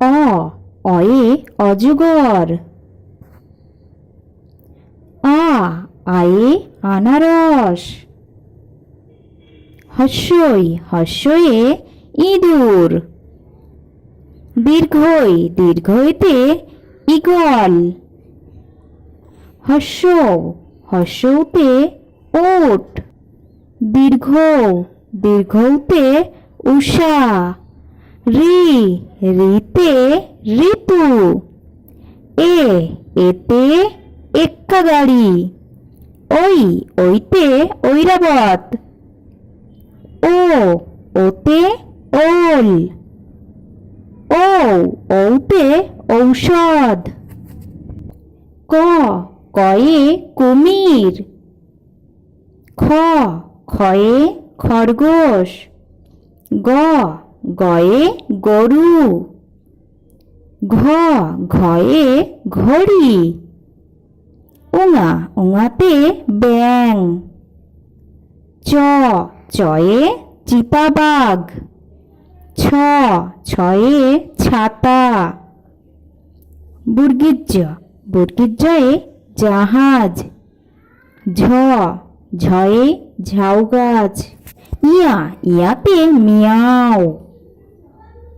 অ, অয়ে অজগর। আ, আয়ে আনারস। হস্যই, হস্যয়ে ইঁদুর। দীর্ঘই, দীর্ঘইতে ইগল হস্য হস্যতে ওট। দীর্ঘ দীর্ঘতে উষা রি, রিতে ঋতু। এ, এতে এক্কা গাড়ি ওই, ওইতে ঐরাবত। ও, ওতে ওল। ও ঔতে ঔষধ। ক, কয়ে কুমির। খ খয়ে খরগোশ। গ গয়ে গরু। ঘ, ঘয়ে ঘড়ি। উঙা, উঙাতে ব্যাং চ, চয়ে চিতাবাঘ। ছ, ছয়ে ছাতা। বুর্গিজ্জ বুর্গিজ্জয়ে জাহাজ। ঝ, ঝয়ে ঝাউ গাছ ইয়া, ইয়াতে মিয়াও।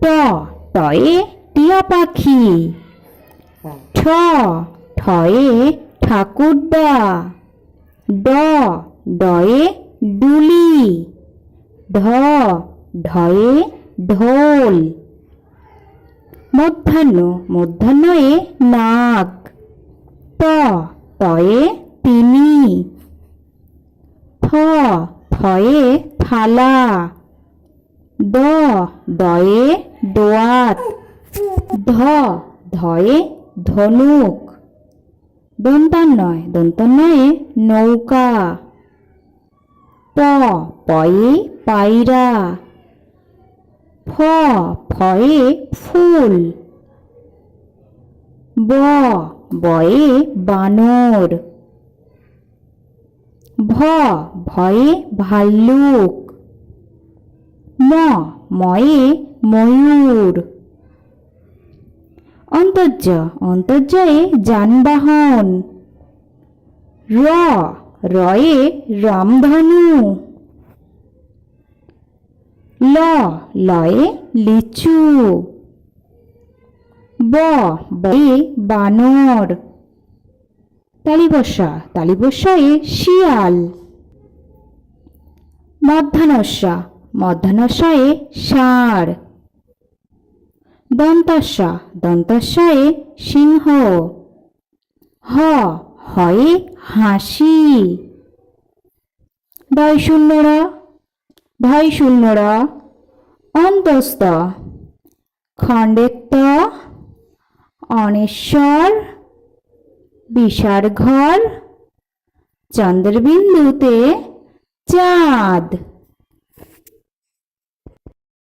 ট টয়ে টিয়া পাখি। ঠ ঠয়ে ঠাকুরদা ড ডয়ে ডুলি। ঢ ঢয়ে ঢোল। মধ্যাহ্ন মধ্যাহ্নয়ে নাক। ত তয়ে তিনি থ থয়ে থালা। দ, দয়ে দোয়াত। ধ, ধয়ে ধনুক। দন্তান্নয় দন্তান্নয়ে নৌকা। প, পয়ে পায়রা। ফ, ফয়ে ফুল। ব, বয়ে বানর। ভ, ভয়ে ভাল্লুক। ম, ময়ে ময়ূর। অন্তর্য অন্তর্জয়ে যানবাহন। র, রয়ে রামধনু। ল, লয়ে লিচু। ব, বয়ে বানর। তালিবস্যা তালিবস্যায়ে শিয়াল। মধ্যাহ্নস্যা মধ্যাহ্নস্যায়ে ষাঁড় দন্তাস্যা, দন্তাস্যায়ে সিংহ। হ, হয়ে হাসি। ডয় শূন্যরা ঢয় শূন্যরা অন্তস্থ খণ্ডেত্ব অনেশ্বর বিশার ঘর চন্দ্রবিন্দুতে চাঁদ।